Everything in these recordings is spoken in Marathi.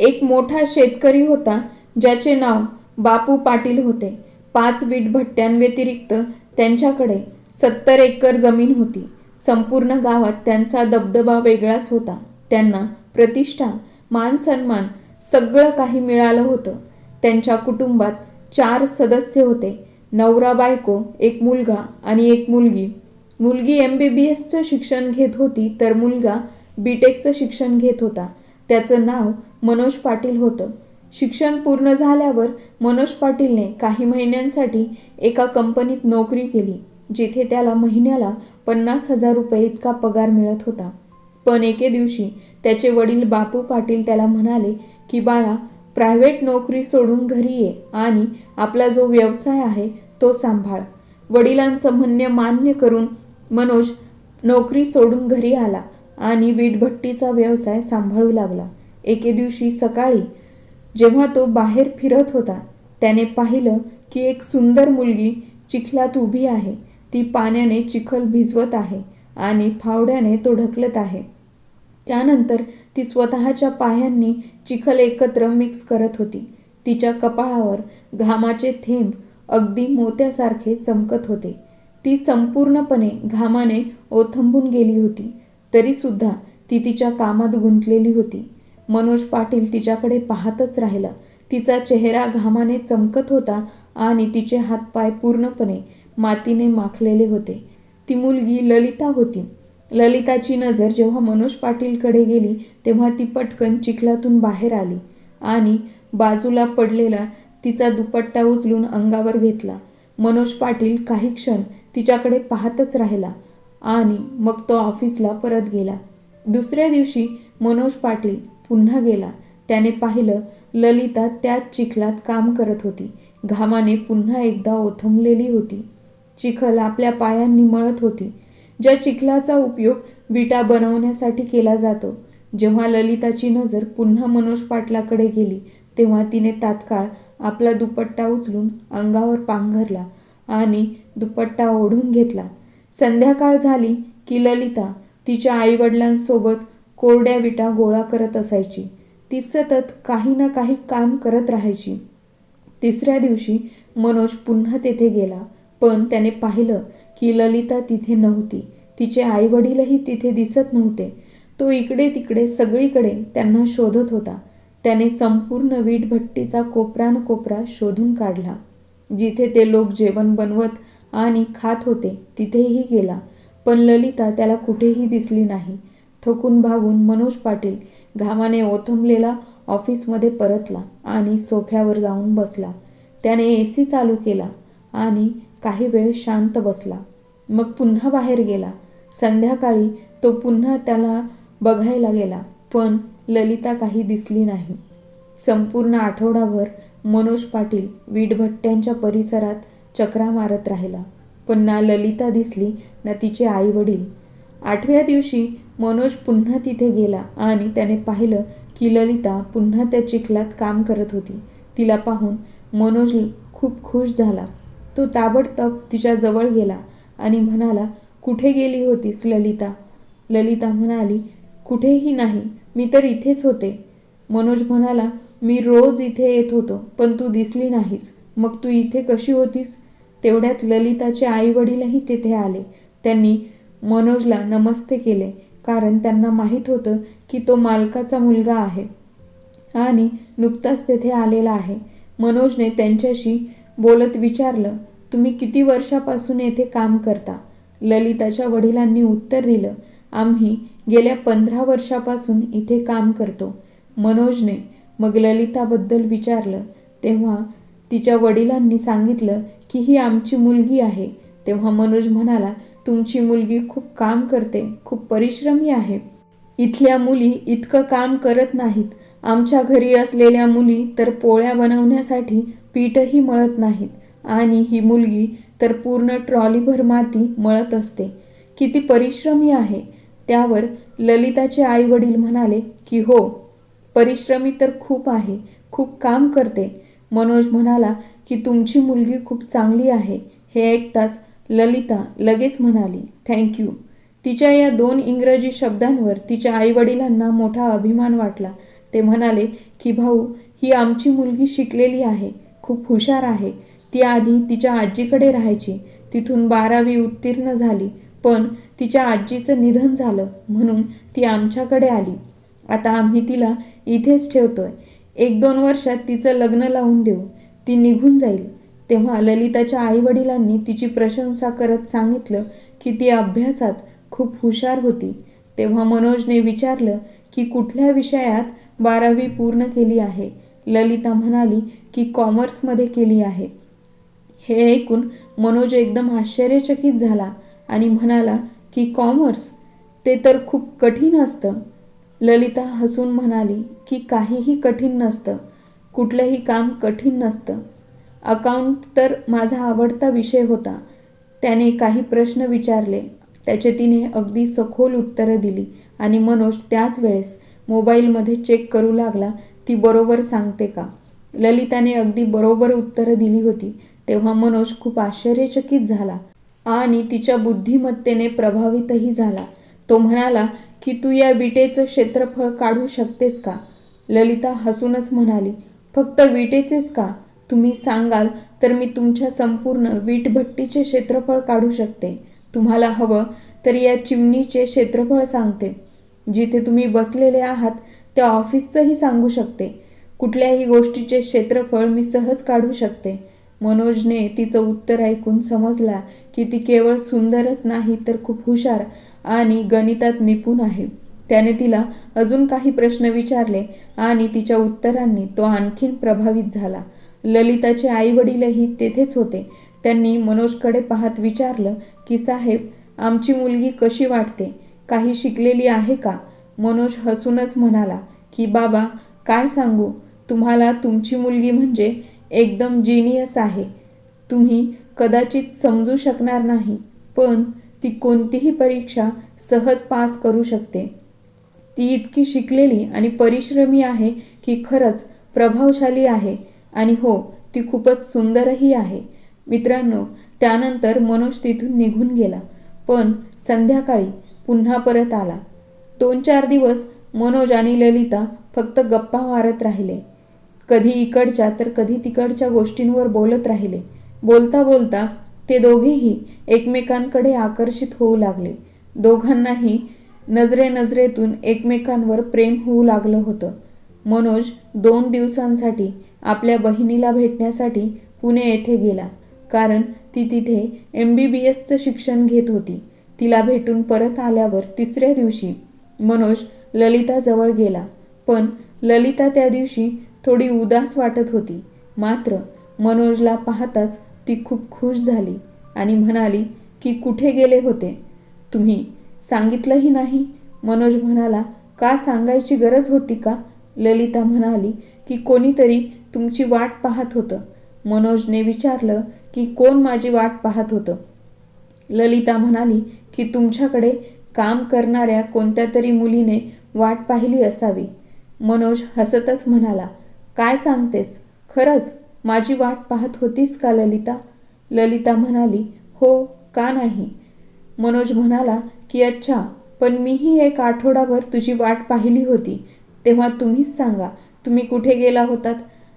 एक मोठा शेतकरी होता ज्याचे नाव बापू पाटील होते. पाच वीट भट्ट्यांव्यतिरिक्त त्यांच्याकडे सत्तर एकर जमीन होती. संपूर्ण गावात त्यांचा दबदबा वेगळाच होता. त्यांना प्रतिष्ठा मान सन्मान सगळं काही मिळालं होतं. त्यांच्या कुटुंबात चार सदस्य होते. नवरा बायको एक मुलगा आणि एक मुलगी. मुलगी एम बी बी एसचं शिक्षण घेत होती तर मुलगा बी टेकचं शिक्षण घेत होता. त्याचं नाव मनोज पाटील होतं. शिक्षण पूर्ण झाल्यावर मनोज पाटीलने काही महिन्यांसाठी एका कंपनीत नोकरी केली जिथे त्याला महिन्याला पन्नास हजार रुपये इतका पगार मिळत होता. पण एके दिवशी त्याचे वडील बापू पाटील त्याला म्हणाले की बाळा प्रायव्हेट नोकरी सोडून घरी ये आणि आपला जो व्यवसाय आहे तो सांभाळ. वडिलांचं म्हणणे मान्य करून मनोज नोकरी सोडून घरी आला. आणि वीटभट्टीचा व्यवसाय सांभाळू लागला. एके दिवशी सकाळी जेव्हा तो बाहेर फिरत होता त्याने पाहिलं की एक सुंदर मुलगी चिखलात उभी आहे. ती पाण्याने चिखल भिजवत आहे आणि फावड्याने तो ढकलत आहे. त्यानंतर ती स्वतःच्या पायांनी चिखल एकत्र मिक्स करत होती. तिच्या कपाळावर घामाचे थेंब अगदी मोत्यासारखे चमकत होते. ती संपूर्णपणे घामाने ओथंबून गेली होती. तरीसुद्धा ती तिच्या कामात गुंतलेली होती. मनोज पाटील तिच्याकडे पाहतच राहिला. तिचा चेहरा घामाने चमकत होता आणि तिचे हातपाय पूर्णपणे मातीने माखलेले होते. ती मुलगी ललिता होती. ललिताची नजर जेव्हा मनोज पाटीलकडे गेली तेव्हा ती पटकन चिखलातून बाहेर आली आणि बाजूला पडलेला तिचा दुपट्टा उचलून अंगावर घेतला. मनोज पाटील काही क्षण तिच्याकडे पाहतच राहिला. आणि मग तो ऑफिसला परत गेला. दुसऱ्या दिवशी मनोज पाटील पुन्हा गेला. त्याने पाहिलं ललिता त्याच चिखलात काम करत होती. घामाने पुन्हा एकदा ओथंबलेली होती. चिखल आपल्या पायांनी मळत होती. ज्या चिखलाचा उपयोग विटा बनवण्यासाठी केला जातो जेव्हा ललिताची नजर पुन्हा मनोज पाटलाकडे गेली तेव्हा तिने तात्काळ आपला दुपट्टा उचलून अंगावर पांघरला आणि दुपट्टा ओढून घेतला. संध्याकाळ झाली की ललिता तिच्या आईवडिलांसोबत कोरड्या विटा गोळा करत असायची. ती सतत काही ना काही काम करत राहायची. तिसऱ्या दिवशी मनोज पुन्हा तेथे गेला पण त्याने पाहिलं की ललिता तिथे नव्हती. तिचे आईवडीलही तिथे दिसत नव्हते. तो इकडे तिकडे सगळीकडे त्यांना शोधत होता. त्याने संपूर्ण वीटभट्टीचा कोपरान कोपरा शोधून काढला. जिथे ते लोक जेवण बनवत आणि खात होते तिथेही गेला. पण ललिता त्याला कुठेही दिसली नाही. थकून भागून मनोज पाटील घामाने ओथंबलेला ऑफिसमध्ये परतला आणि सोफ्यावर जाऊन बसला. त्याने ए सी चालू केला आणि काही वेळ शांत बसला. मग पुन्हा बाहेर गेला. संध्याकाळी तो पुन्हा त्याला बघायला गेला पण ललिता काही दिसली नाही. संपूर्ण आठवडाभर मनोज पाटील वीटभट्ट्यांच्या परिसरात चक्रा मारत राहिला. पण ना ललिता दिसली ना तिचे आई वडील आठव्या दिवशी मनोज पुन्हा तिथे गेला आणि त्याने पाहिलं की ललिता पुन्हा त्या चिखलात काम करत होती. तिला पाहून मनोज खूप खुश झाला. तो ताबडतोब तिच्या जवळ गेला आणि म्हणाला कुठे गेली होतीस ललिता? ललिता म्हणाली कुठेही नाही मी तर इथेच होते. मनोज म्हणाला मी रोज इथे येत होतो पण तू दिसली नाहीस. मग तू इथे कशी होतीस? तेवढ्यात ललिताचे आई वडीलही तेथे आले. त्यांनी मनोजला नमस्ते केले कारण त्यांना माहीत होतं की तो मालकाचा मुलगा आहे आणि नुकताच तेथे आलेला आहे. मनोजने त्यांच्याशी बोलत विचारलं तुम्ही किती वर्षापासून येथे काम करता? ललिताच्या वडिलांनी उत्तर दिलं आम्ही गेल्या पंधरा वर्षापासून इथे काम करतो. मनोजने मग ललिताबद्दल विचारलं तेव्हा तिच्या वडिलांनी सांगितलं की ही आमची मुलगी आहे. तेव्हा मनोज म्हणाला तुमची मुलगी खूप काम करते खूप परिश्रमी आहे. इथल्या मुली इतकं काम करत नाहीत. आमच्या घरी असलेल्या मुली तर पोळ्या बनवण्यासाठी पीठही मळत नाहीत. आणि ही मुलगी तर पूर्ण ट्रॉलीभर माती मळत असते. किती परिश्रमी आहे. त्यावर ललिताचे आई वडील म्हणाले की हो परिश्रमी तर खूप आहे खूप काम करते. मनोज म्हणाला की तुमची मुलगी खूप चांगली आहे. हे ऐकताच ललिता लगेच म्हणाली थँक्यू तिच्या या दोन इंग्रजी शब्दांवर तिच्या आईवडिलांना मोठा अभिमान वाटला. ते म्हणाले की भाऊ ही आमची मुलगी शिकलेली आहे खूप हुशार आहे. ती आधी तिच्या आजीकडे राहायची. तिथून बारावी उत्तीर्ण झाली. पण तिच्या आजीचं निधन झालं म्हणून ती आमच्याकडे आली. आता आम्ही तिला इथेच ठेवतोय. एक दोन वर्षात तिचं लग्न लावून देऊ. ती निघून जाईल. तेव्हा ललिताच्या आईवडिलांनी तिची प्रशंसा करत सांगितलं की ती अभ्यासात खूप हुशार होती. तेव्हा मनोजने विचारलं की कुठल्या विषयात बारावी पूर्ण केली आहे? ललिता म्हणाली की कॉमर्समध्ये केली आहे. हे ऐकून मनोज एकदम आश्चर्यचकित झाला आणि म्हणाला की कॉमर्स? ते तर खूप कठीण असतं. ललिता हसून म्हणाली की काहीही कठीण नसतं. कुठलंही काम कठीण नसतं. अकाउंट तर माझा आवडता विषय होता. त्याने काही प्रश्न विचारले. त्याचे तिने अगदी सखोल उत्तरं दिली आणि मनोज त्याच वेळेस मोबाईलमध्ये चेक करू लागला ती बरोबर सांगते का? ललिताने अगदी बरोबर उत्तरं दिली होती. तेव्हा मनोज खूप आश्चर्यचकित झाला आणि तिच्या बुद्धिमत्तेने प्रभावितही झाला. तो म्हणाला की तू या विटेचं क्षेत्रफळ काढू शकतेस का? ललिता हसूनच म्हणाली फक्त विटेचेच का? तुम्ही सांगाल तर मी तुमच्या संपूर्ण वीटभट्टीचे क्षेत्रफळ काढू शकते. तुम्हाला हवं तर या चिमणीचे क्षेत्रफळ सांगते. जिथे तुम्ही बसलेले आहात त्या ऑफिसचंही सांगू शकते. कुठल्याही गोष्टीचे क्षेत्रफळ मी सहज काढू शकते. मनोजने तिचं उत्तर ऐकून समजला की ती केवळ सुंदरच नाही तर खूप हुशार आणि गणितात निपुण आहे. त्याने तिला अजून काही प्रश्न विचारले आणि तिच्या उत्तरांनी तो आणखीन प्रभावित झाला. ललिताचे आई वडीलही तेथेच होते. त्यांनी मनोजकडे पाहत विचारलं की साहेब आमची मुलगी कशी वाटते? काही शिकलेली आहे का? मनोज हसूनच म्हणाला की बाबा काय सांगू? तुम्हाला तुमची मुलगी म्हणजे एकदम जिनियस आहे. तुम्ही कदाचित समजू शकणार नाही पण ती कोणतीही परीक्षा सहज पास करू शकते. ती इतकी शिकलेली आणि परिश्रमी आहे की खरंच प्रभावशाली आहे आणि हो ती खूपच सुंदरही आहे. मित्रांनो त्यानंतर मनोज तिथून निघून गेला पण संध्याकाळी पुन्हा परत आला. दोन चार दिवस मनोज आणि ललिता फक्त गप्पा मारत राहिले. कधी इकडच्या तर कधी तिकडच्या गोष्टींवर बोलत राहिले. बोलता बोलता ते दोघेही एकमेकांकडे आकर्षित होऊ लागले. दोघांनाही नजरे नजरेतून एकमेकांवर प्रेम होऊ लागलं होतं. मनोज दोन दिवसांसाठी आपल्या बहिणीला भेटण्यासाठी पुणे येथे गेला कारण ती तिथे एम बी बी एसचं शिक्षण घेत होती. तिला भेटून परत आल्यावर तिसऱ्या दिवशी मनोज ललिताजवळ गेला पण ललिता त्या दिवशी थोडी उदास वाटत होती. मात्र मनोजला पाहताच ती खूप खुश झाली आणि म्हणाली की कुठे गेले होते? तुम्ही सांगितलंही नाही. मनोज म्हणाला का सांगायची गरज होती का? ललिता म्हणाली की कोणीतरी तुमची वाट पाहत होतं. मनोजने विचारलं की कोण माझी वाट पाहत होतं? ललिता म्हणाली की तुमच्याकडे काम करणाऱ्या कोणत्या तरी मुलीने वाट पाहिली असावी. मनोज हसतच म्हणाला काय सांगतेस? खरंच माझी वाट पाहत होतीस का ललिता? ललिता म्हणाली हो का नाही? मनोज म्हणाला की अच्छा पण मीही एक आठवडाभर तुझी वाट पाहिली होती. तेव्हा तुम्हीच सांगा तुम्ही कुठे गेला होतात?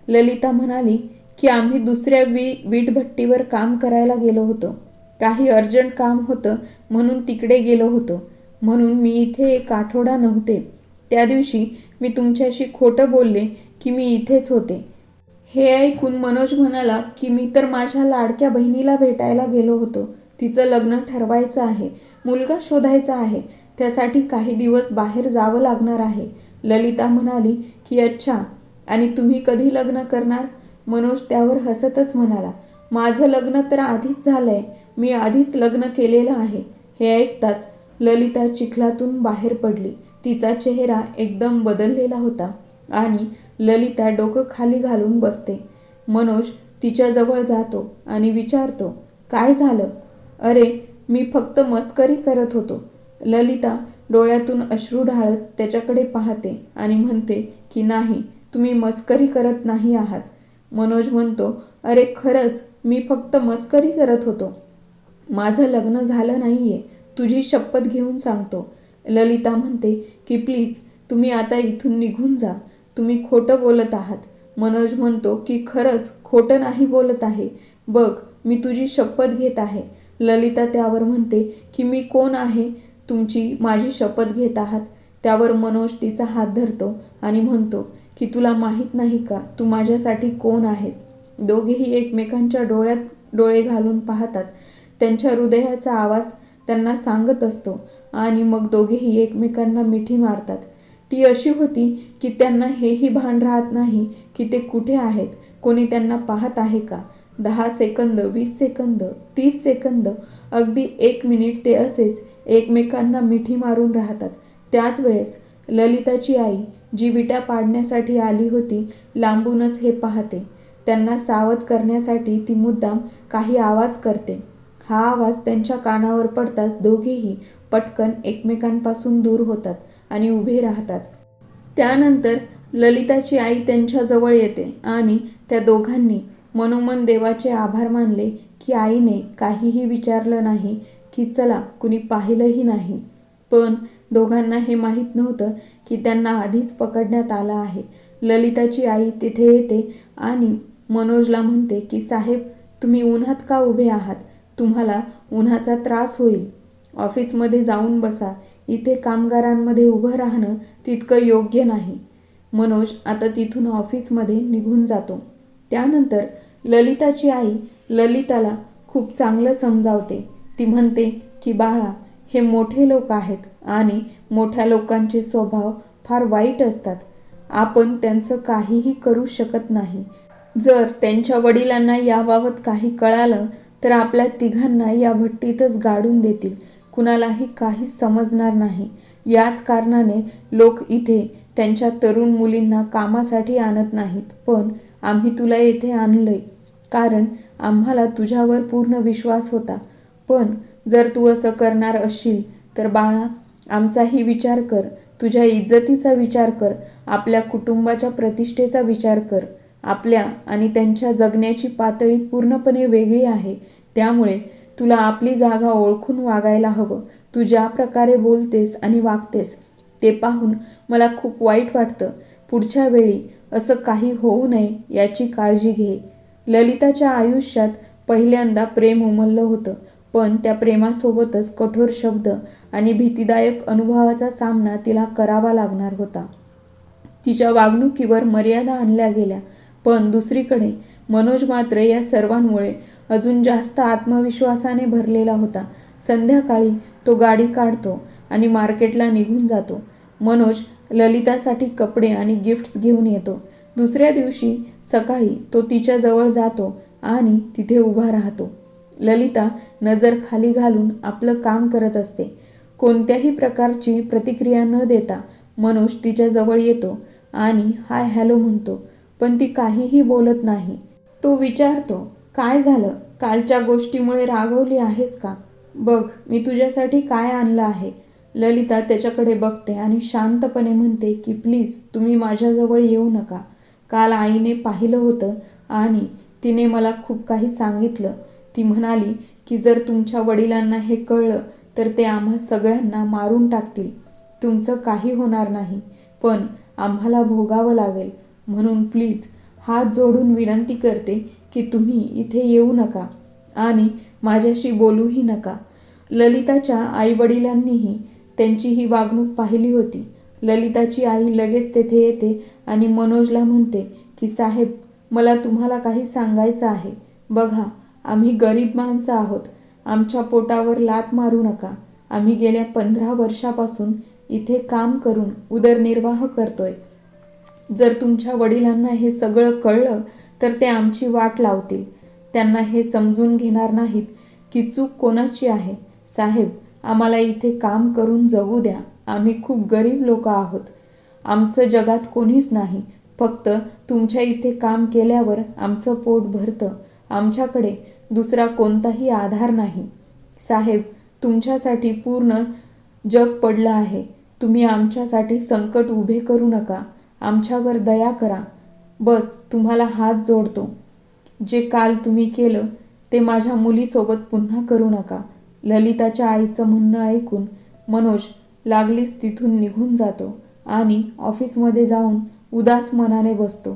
ललिता म्हणाली की आम्ही दुसऱ्या वी वीटभट्टीवर काम करायला गेलो होतो. काही अर्जंट काम होतं म्हणून तिकडे गेलो होतो. म्हणून मी इथे एक आठवडा नव्हते. त्या दिवशी मी तुमच्याशी खोटं बोलले की मी इथेच होते. हे ऐकून मनोज म्हणाला की मी तर माझ्या लाडक्या बहिणीला भेटायला गेलो होतो. तिचं लग्न ठरवायचं आहे. मुलगा शोधायचा आहे. त्यासाठी काही दिवस बाहेर जावं लागणार आहे. ललिता म्हणाली की अच्छा आणि तुम्ही कधी लग्न करणार? मनोज त्यावर हसतच म्हणाला माझं लग्न तर आधीच झालंय. मी आधीच लग्न केलेलं आहे. हे ऐकताच ललिता चिखलातून बाहेर पडली. तिचा चेहरा एकदम बदललेला होता आणि ललिता डोकं खाली घालून बसते. मनोज तिच्याजवळ जातो आणि विचारतो काय झालं? अरे मी फक्त मस्करी करत होतो. ललिता डोळ्यातून अश्रू ढाळत त्याच्याकडे पाहते आणि म्हणते की नाही तुम्ही मस्करी करत नाही आहात. मनोज म्हणतो अरे खरंच मी फक्त मस्करी करत होतो. माझं लग्न झालं नाही आहे तुझी शपथ घेऊन सांगतो. ललिता म्हणते की प्लीज तुम्ही आता इथून निघून जा. तुम्ही खोटं बोलत आहात. मनोज म्हणतो की खरंच खोटं नाही बोलत आहे. बघ मी तुझी शपथ घेत आहे. ललिता त्यावर म्हणते की मी कोण आहे? तुमची माझी शपथ घेत आहात. त्यावर मनोज तिचा हात धरतो आणि म्हणतो की तुला माहीत नाही का तू माझ्यासाठी कोण आहेस? दोघेही एकमेकांच्या डोळ्यात डोळे घालून पाहतात. त्यांच्या हृदयाचा आवाज त्यांना सांगत असतो आणि मग दोघेही एकमेकांना मिठी मारतात. ती अशी होती की त्यांना हेही भान राहत नाही की ते कुठे आहेत कोणी त्यांना पाहत आहे का? दहा सेकंद वीस सेकंद तीस सेकंद अगदी एक मिनिट ते असेच एकमेकांना मिठी मारून राहतात. त्याच वेळेस ललिताची आई जी विटा पाडण्यासाठी आली होती लांबूनच हे पाहते. त्यांना सावध करण्यासाठी ती मुद्दाम काही आवाज करते. हा आवाज त्यांच्या कानावर पडताच दोघेही पटकन एकमेकांपासून दूर होतात. आणि उभे राहतात. त्यानंतर ललिताची आई त्यांच्याजवळ येते आणि त्या दोघांनी मनोमन देवाचे आभार मानले की आईने काहीही विचारलं नाही की चला कुणी पाहिलंही नाही. पण दोघांना हे माहीत नव्हतं की त्यांना आधीच पकडण्यात आलं आहे. ललिताची आई तिथे येते आणि मनोजला म्हणते की साहेब तुम्ही उन्हात का उभे आहात? तुम्हाला उन्हाचा त्रास होईल. ऑफिसमध्ये जाऊन बसा. इथे कामगारांमध्ये उभं राहणं तितकं योग्य नाही. मनोज आता तिथून ऑफिसमध्ये निघून जातो. त्यानंतर ललिताची आई ललिताला खूप चांगलं समजावते. ती म्हणते की बाळा हे मोठे लोक आहेत आणि मोठ्या लोकांचे स्वभाव फार वाईट असतात. आपण त्यांचं काहीही करू शकत नाही. जर त्यांच्या वडिलांना याबाबत काही कळालं तर आपल्या तिघांना या भट्टीतच गाडून देतील. कुणालाही काहीच समजणार नाही. याच कारणाने लोक इथे त्यांच्या तरुण मुलींना कामासाठी आणत नाहीत. पण आम्ही तुला येथे आणलंय. कारण आम्हाला तुझ्यावर पूर्ण विश्वास होता. पण जर तू असं करणार असशील तर बाळा आमचाही विचार कर. तुझ्या इज्जतीचा विचार कर. आपल्या कुटुंबाच्या प्रतिष्ठेचा विचार कर. आपल्या आणि त्यांच्या जगण्याची पातळी पूर्णपणे वेगळी आहे. त्यामुळे तुला आपली जागा ओळखून वागायला हवं. तू ज्या प्रकारे बोलतेस आणि वागतेस ते पाहून मला खूप वाईट वाटतं. पुढच्या वेळी असं काही होऊ नये याची काळजी घे. ललिताच्या आयुष्यात पहिल्यांदा प्रेम उमललं होतं पण त्या प्रेमासोबतच कठोर शब्द आणि भीतीदायक अनुभवाचा सामना तिला करावा लागणार होता. तिच्या वागणुकीवर मर्यादा आणल्या गेल्या पण दुसरीकडे मनोज मात्र या सर्वांमुळे अजून जास्त आत्मविश्वासाने भरलेला होता. संध्याकाळी तो गाडी काढतो आणि मार्केटला निघून जातो. मनोज ललितासाठी कपडे आणि गिफ्ट्स घेऊन येतो. दुसऱ्या दिवशी सकाळी तो तिच्याजवळ जातो आणि तिथे उभा राहतो. ललिता नजर खाली घालून आपलं काम करत असते. कोणत्याही प्रकारची प्रतिक्रिया न देता मनोज तिच्याजवळ येतो आणि हाय हॅलो म्हणतो पण ती काहीही बोलत नाही. तो विचारतो काय झालं? कालच्या गोष्टीमुळे रागवली आहेस का? बघ मी तुझ्यासाठी काय आणलं आहे? ललिता त्याच्याकडे बघते आणि शांतपणे म्हणते की प्लीज तुम्ही माझ्याजवळ येऊ नका. काल आईने पाहिलं होतं आणि तिने मला खूप काही सांगितलं. ती म्हणाली की जर तुमच्या वडिलांना हे कळलं तर ते आम्हा सगळ्यांना मारून टाकतील. तुमचं काही होणार नाही पण आम्हाला भोगावं लागेल. म्हणून प्लीज हात जोडून विनंती करते की तुम्ही इथे येऊ नका आणि माझ्याशी बोलूही नका. ललिताच्या आईवडिलांनीही त्यांची ही वागणूक पाहिली होती. ललिताची आई लगेच तेथे येते आणि मनोजला म्हणते की साहेब मला तुम्हाला काही सांगायचं आहे. बघा आम्ही गरीब माणसं आहोत. आमच्या पोटावर लात मारू नका. आम्ही गेल्या पंधरा वर्षापासून इथे काम करून उदरनिर्वाह करतोय. जर तुमच्या वडिलांना हे सगळं कळलं तर ते आमची वाट लावतील. त्यांना हे समजून घेणार नाहीत की चूक कोणाची आहे. साहेब आम्हाला इथे काम करून जगू द्या. आम्ही खूप गरीब लोक आहोत. आमचं जगात कोणीच नाही. फक्त तुमच्या इथे काम केल्यावर आमचं पोट भरतं. आमच्याकडे दुसरा कोणताही आधार नाही. साहेब तुमच्यासाठी पूर्ण जग पडलं आहे. तुम्ही आमच्यासाठी संकट उभे करू नका. आमच्यावर दया करा. बस तुम्हाला हात जोडतो. जे काल तुम्ही केलं ते माझ्या मुलीसोबत पुन्हा करू नका. ललिताच्या आईचं म्हणणं ऐकून मनोज लागलीच तिथून निघून जातो आणि ऑफिसमध्ये जाऊन उदास मनाने बसतो.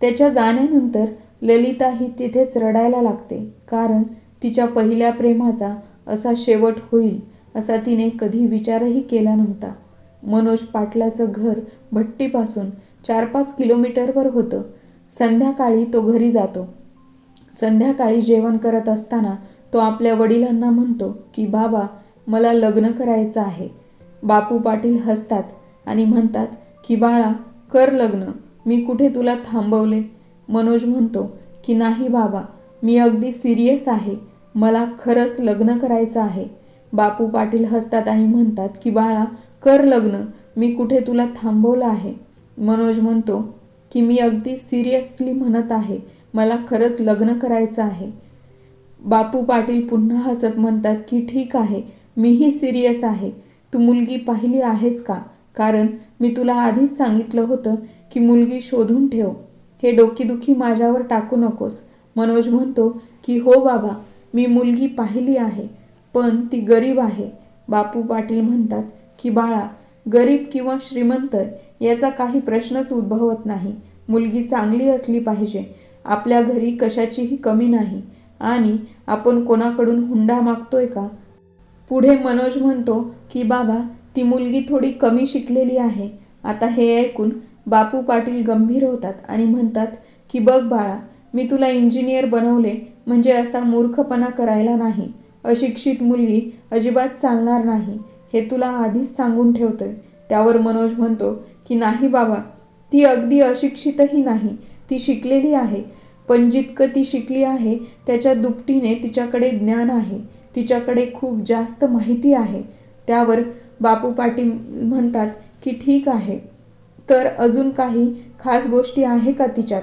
त्याच्या जाण्यानंतर ललिता ही तिथेच रडायला लागते कारण तिच्या पहिल्या प्रेमाचा असा शेवट होईल असा तिने कधी विचारही केला नव्हता. मनोज पाटलाचं घर भट्टीपासून चार पाच किलोमीटरवर होतं. संध्याकाळी तो घरी जातो. संध्याकाळी जेवण करत असताना तो आपल्या वडिलांना म्हणतो की बाबा मला लग्न करायचं आहे. बापू पाटील हसतात आणि म्हणतात की बाळा कर लग्न. मी कुठे तुला थांबवले? मनोज म्हणतो की नाही बाबा मी अगदी सिरियस आहे. मला खरंच लग्न करायचं आहे. बापू पाटील हसतात आणि म्हणतात की बाळा कर लग्न. मी कुठे तुला थांबवलं आहे? मनोज म्हणतो की मी अगदी सिरियसली म्हणत आहे. मला खरंच लग्न करायचं आहे. बापू पाटील पुन्हा हसत म्हणतात की ठीक आहे. मीही सिरियस आहे. तू मुलगी पाहिली आहेस का? कारण मी तुला आधीच सांगितलं होतं की मुलगी शोधून ठेव. हे डोकीदुखी माझ्यावर टाकू नकोस. मनोज म्हणतो की हो बाबा मी मुलगी पाहिली आहे पण ती गरीब आहे. बापू पाटील म्हणतात की बाळा गरीब किंवा श्रीमंत याचा काही प्रश्नच उद्भवत नाही. मुलगी चांगली असली पाहिजे. आपल्या घरी कशाचीही कमी नाही. आणि आपण कोणाकडून हुंडा मागतोय का? पुढे मनोज म्हणतो की बाबा ती मुलगी थोडी कमी शिकलेली आहे. आता हे ऐकून बापू पाटील गंभीर होतात आणि म्हणतात की बघ बाळा मी तुला इंजिनियर बनवले म्हणजे असा मूर्खपणा करायला नाही. अशिक्षित मुलगी अजिबात चालणार नाही. हे तुला आधीच सांगून ठेवतोय. त्यावर मनोज म्हणतो की नाही बाबा ती अगदी अशिक्षितही नाही. ती शिकलेली आहे. पण जितकं ती शिकली आहे त्याच्या दुपटीने तिच्याकडे ज्ञान आहे. तिच्याकडे खूप जास्त माहिती आहे. त्यावर बापू पाटील म्हणतात की ठीक आहे. तर अजून काही खास गोष्टी आहे का तिच्यात?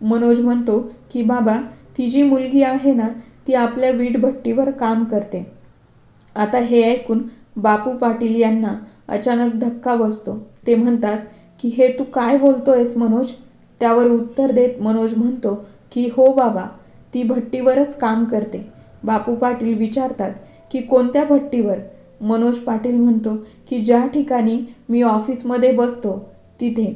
मनोज म्हणतो की बाबा ती जी मुलगी आहे ना ती आपल्या वीटभट्टीवर काम करते. आता हे ऐकून बापू पाटील यांना अचानक धक्का बसतो. ते म्हणतात की हे तू काय बोलतोयस मनोज? त्यावर उत्तर देत मनोज म्हणतो की हो बाबा ती भट्टीवरच काम करते. बापू पाटील विचारतात की कोणत्या भट्टीवर? मनोज पाटील म्हणतो की ज्या ठिकाणी मी ऑफिसमध्ये बसतो तिथे.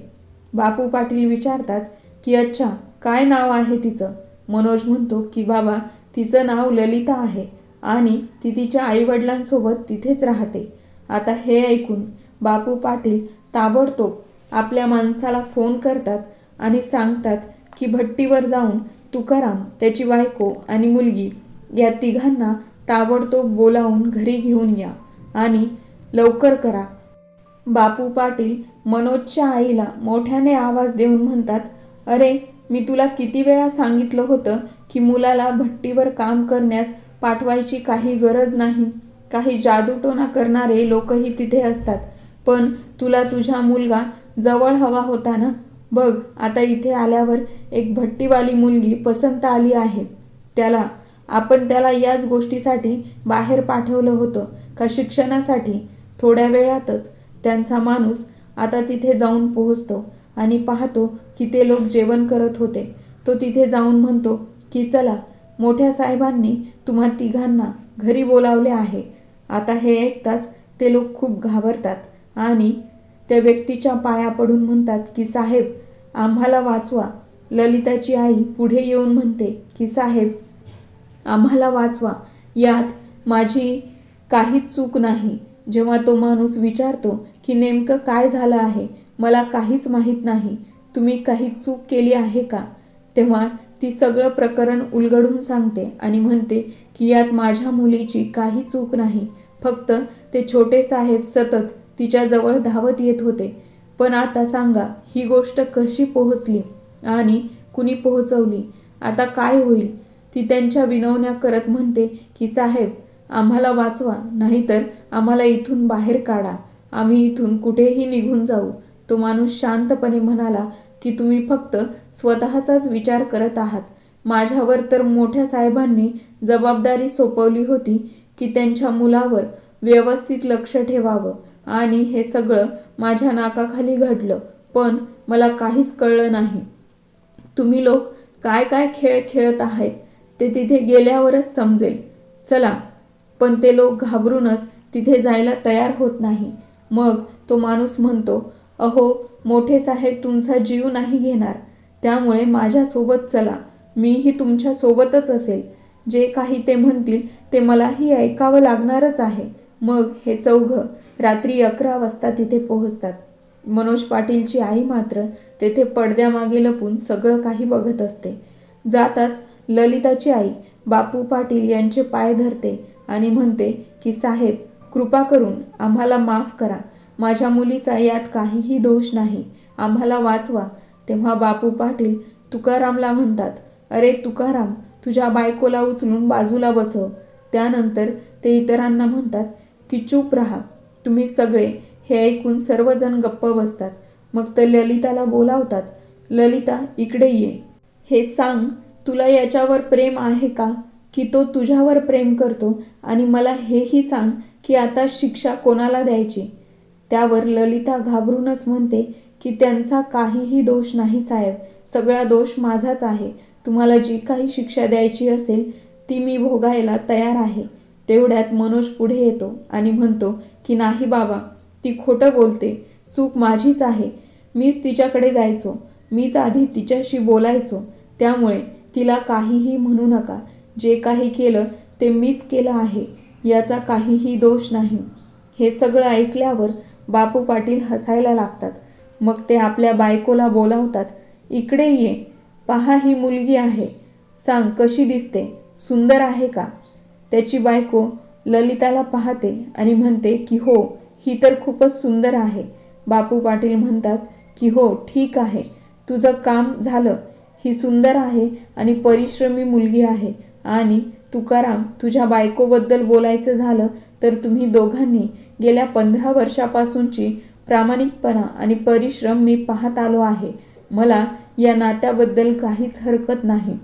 बापू पाटील विचारतात की अच्छा काय नाव आहे तिचं? मनोज म्हणतो की बाबा तिचं नाव ललिता आहे. आणि ती तिच्या आईवडिलांसोबत तिथेच राहते. आता हे ऐकून बापू पाटील ताबडतोब आपल्या माणसाला फोन करतात आणि सांगतात की भट्टीवर जाऊन तुकाराम त्याची बायको आणि मुलगी या तिघांना ताबडतोब बोलावून घरी घेऊन या आणि लवकर करा. बापू पाटील मनोजच्या आईला मोठ्याने आवाज देऊन म्हणतात अरे मी तुला किती वेळा सांगितलं होतं की मुलाला भट्टीवर काम करण्यास पाठवायची काही गरज नाही. काही जादूटोना करणारे लोकही तिथे असतात. पण तुला तुझा मुलगा जवळ हवा होता ना? बघ आता इथे आल्यावर एक भट्टीवाली मुलगी पसंत आली आहे. त्याला आपण त्याला याच गोष्टीसाठी बाहेर पाठवलं होतं का शिक्षणासाठी? थोड्या वेळातच त्यांचा माणूस आता तिथे जाऊन पोहोचतो आणि पाहतो की ते लोक जेवण करत होते. तो तिथे जाऊन म्हणतो की चला मोठ्या साहेबांनी तुम्हा तिघांना घरी बोलावले आहे. आता हे ऐकताच ते लोक खूप घाबरतात आणि त्या व्यक्तीच्या पाया पडून म्हणतात की साहेब आम्हाला वाचवा. ललिताची आई पुढे येऊन म्हणते की साहेब आम्हाला वाचवा. यात माझी काहीच चूक नाही. जेव्हा तो माणूस विचारतो की नेमकं काय झालं आहे? मला काहीच माहीत नाही. तुम्ही काही चूक केली आहे का? तेव्हा ती सगळं प्रकरण उलगडून सांगते आणि म्हणते की यात माझ्या मुलीची काही चूक नाही. फक्त ते छोटे साहेब सतत तिच्याजवळ धावत येत होते. पण आता सांगा ही गोष्ट कशी पोहोचली? आणि कुणी पोहोचवली? आता काय होईल? ती त्यांच्या विनवण्या करत म्हणते की साहेब आम्हाला वाचवा नाहीतर आम्हाला इथून बाहेर काढा. आम्ही इथून कुठेही निघून जाऊ. तो माणूस शांतपणे म्हणाला की तुम्ही फक्त स्वतःचाच विचार करत आहात. माझ्यावर तर मोठ्या साहेबांनी जबाबदारी सोपवली होती की त्यांच्या मुलावर व्यवस्थित लक्ष ठेवावं आणि हे सगळं माझ्या नाकाखाली घडलं पण मला काहीच कळलं नाही. तुम्ही लोक काय काय खेळ खेळत आहेत ते तिथे गेल्यावरच समजेल. चला पण ते लोक घाबरूनच तिथे जायला तयार होत नाही. मग तो माणूस म्हणतो अहो मोठे साहेब तुमचा जीव नाही घेणार. त्यामुळे माझ्यासोबत चला. मीही तुमच्यासोबतच असेल. जे काही ते म्हणतील ते मलाही ऐकावं लागणारच आहे. मग हे चौघं रात्री अकरा वाजता तिथे पोहोचतात. मनोज पाटीलची आई मात्र तेथे पडद्यामागे लपून सगळं काही बघत असते. जाताच ललिताची आई बापू पाटील यांचे पाय धरते आणि म्हणते की साहेब कृपा करून आम्हाला माफ करा. माझ्या मुलीचा यात काहीही दोष नाही. आम्हाला वाचवा. तेव्हा बापू पाटील तुकारामला म्हणतात अरे तुकाराम तुझ्या बायकोला उचलून बाजूला बसव. त्यानंतर ते इतरांना म्हणतात की चूप राहा. तुम्ही सगळे हे ऐकून सर्वजण गप्प बसतात. मग तर ललिताला बोलावतात ललिता इकडे ये. हे सांग तुला याच्यावर प्रेम आहे का? की तो तुझ्यावर प्रेम करतो? आणि मला हेही सांग की आता शिक्षा कोणाला द्यायची? त्यावर ललिता घाबरूनच म्हणते की त्यांचा काहीही दोष नाही साहेब. सगळा दोष माझाच आहे. तुम्हाला जी काही शिक्षा द्यायची असेल ती मी भोगायला तयार आहे. तेवढ्यात मनोज पुढे येतो आणि म्हणतो की नाही बाबा ती खोटं बोलते. चूक माझीच आहे. मीच तिच्याकडे जायचो. मीच आधी तिच्याशी बोलायचो. त्यामुळे तिला काहीही म्हणू नका. जे काही केलं ते मीच केलं आहे. याचा काहीही दोष नाही. हे सगळं ऐकल्यावर बापू पाटील हसायला लागतात. मग ते आपल्या बायकोला बोलावतात इकडे ये पहा ही मुलगी आहे. सांग कशी दिसते? सुंदर आहे का? त्याची बायको ललिताला पाहते आणि म्हणते की हो ही तर खूपच सुंदर आहे. बापू पाटील म्हणतात की हो ठीक आहे. तुझं काम झालं. ही सुंदर आहे आणि परिश्रमी मुलगी आहे. आणि तुकाराम तुझ्या बायकोबद्दल बोलायचं झालं तर तुम्ही दोघांनी गेल्या पंधरा वर्षापासूनची प्रामाणिकपणा आणि परिश्रम मी पाहत आलो आहे. मला या नात्याबद्दल काहीच हरकत नाही.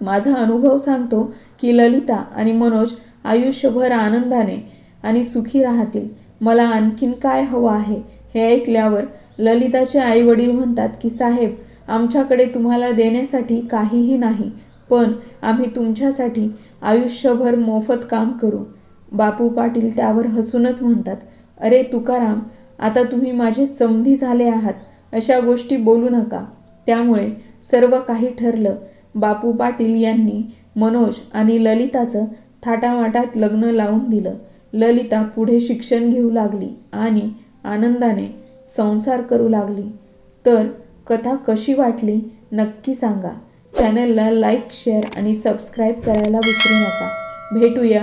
माझा अनुभव सांगतो की ललिता आणि मनोज आयुष्यभर आनंदाने आणि सुखी राहतील. मला आणखीन काय हवं आहे हे ऐकल्यावर ललिताचे आई वडील म्हणतात की साहेब आमच्याकडे तुम्हाला देण्यासाठी काहीही नाही पण आम्ही तुमच्यासाठी आयुष्यभर मोफत काम करू. बापू पाटील त्यावर हसूनच म्हणतात अरे तुकाराम आता तुम्ही माझे समधी झाले आहात अशा गोष्टी बोलू नका. त्यामुळे सर्व काही ठरलं. बापू पाटील यांनी मनोज आणि ललिताचं थाटामाटात लग्न लावून दिलं. ललिता पुढे शिक्षण घेऊ लागली आणि आनंदाने संसार करू लागली. तर कथा कशी वाटली नक्की सांगा. चॅनलला लाईक शेअर आणि सबस्क्राईब करायला विसरू नका. भेटूया